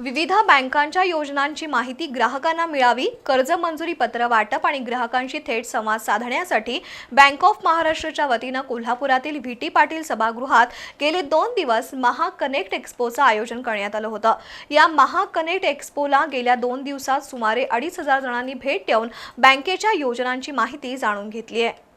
विविध बँकांच्या योजनांची माहिती ग्राहकांना मिळावी कर्ज मंजुरी पत्र वाटप आणि ग्राहकांशी थेट संवाद साधण्यासाठी बँक ऑफ महाराष्ट्रच्या वतीनं कोल्हापुरातील व्ही टी पाटील सभागृहात गेले दोन दिवस महाकनेक्ट एक्स्पोचं आयोजन करण्यात आलं होतं. या महाकनेक्ट एक्स्पोला गेल्या दोन दिवसात सुमारे अडीच हजार जणांनी भेट देऊन बँकेच्या योजनांची माहिती जाणून घेतली आहे.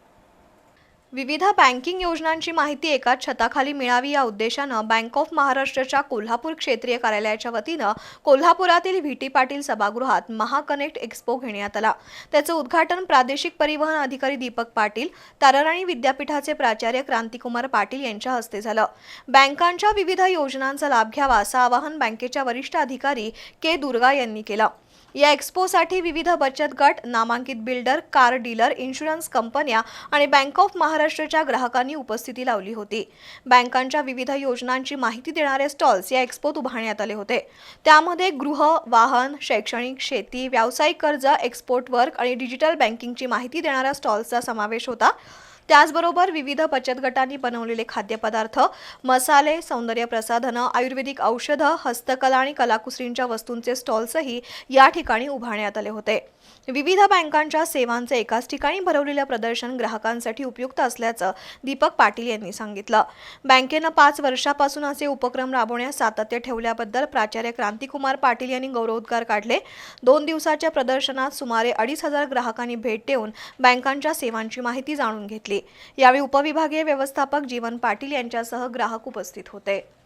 विविध बँकिंग योजनांची माहिती एकाच छताखाली मिळावी या उद्देशानं बँक ऑफ महाराष्ट्रच्या कोल्हापूर क्षेत्रीय कार्यालयाच्या वतीनं कोल्हापुरातील व्हीटी पाटील सभागृहात महाकनेक्ट एक्स्पो घेण्यात आला. त्याचं उद्घाटन प्रादेशिक परिवहन अधिकारी दीपक पाटील ताराराणी विद्यापीठाचे प्राचार्य क्रांतिकुमार पाटील यांच्या हस्ते झालं. बँकांच्या विविध योजनांचा लाभ घ्यावा असं आवाहन बँकेच्या वरिष्ठ अधिकारी के दुर्गा यांनी केलं. या एक्स्पोसाठी विविध बचत गट नामांकित बिल्डर कार डीलर इन्शुरन्स कंपन्या आणि बँक ऑफ महाराष्ट्राच्या ग्राहकांनी उपस्थिती लावली होती. बँकांच्या विविध योजनांची माहिती देणारे स्टॉल्स या एक्स्पोत उभारण्यात आले होते. त्यामध्ये गृह वाहन शैक्षणिक शेती व्यावसायिक कर्ज एक्सपोर्ट वर्क आणि डिजिटल बँकिंगची माहिती देणाऱ्या स्टॉल्सचा समावेश होता. त्याचबरोबर विविध बचत गटांनी बनवलेले खाद्यपदार्थ मसाले सौंदर्य प्रसाधनं आयुर्वेदिक औषधं हस्तकला आणि कलाकुसरींच्या वस्तूंचे स्टॉल्सही या ठिकाणी उभारण्यात आले होते. विविध बँकांच्या सेवांचे एकाच ठिकाणी भरवलेलं प्रदर्शन ग्राहकांसाठी उपयुक्त असल्याचं दीपक पाटील यांनी सांगितलं. बँकेनं पाच वर्षापासून असे उपक्रम राबवण्यास सातत्य ठेवल्याबद्दल प्राचार्य क्रांतिकुमार पाटील यांनी गौरवोद्गार काढले. दोन दिवसाच्या प्रदर्शनात सुमारे अडीच हजार ग्राहकांनी भेट देऊन बँकांच्या सेवांची माहिती जाणून घेतली. घेतली. यावेळी उपविभागीय व्यवस्थापक जीवन पाटील यांच्यासह ग्राहक उपस्थित होते.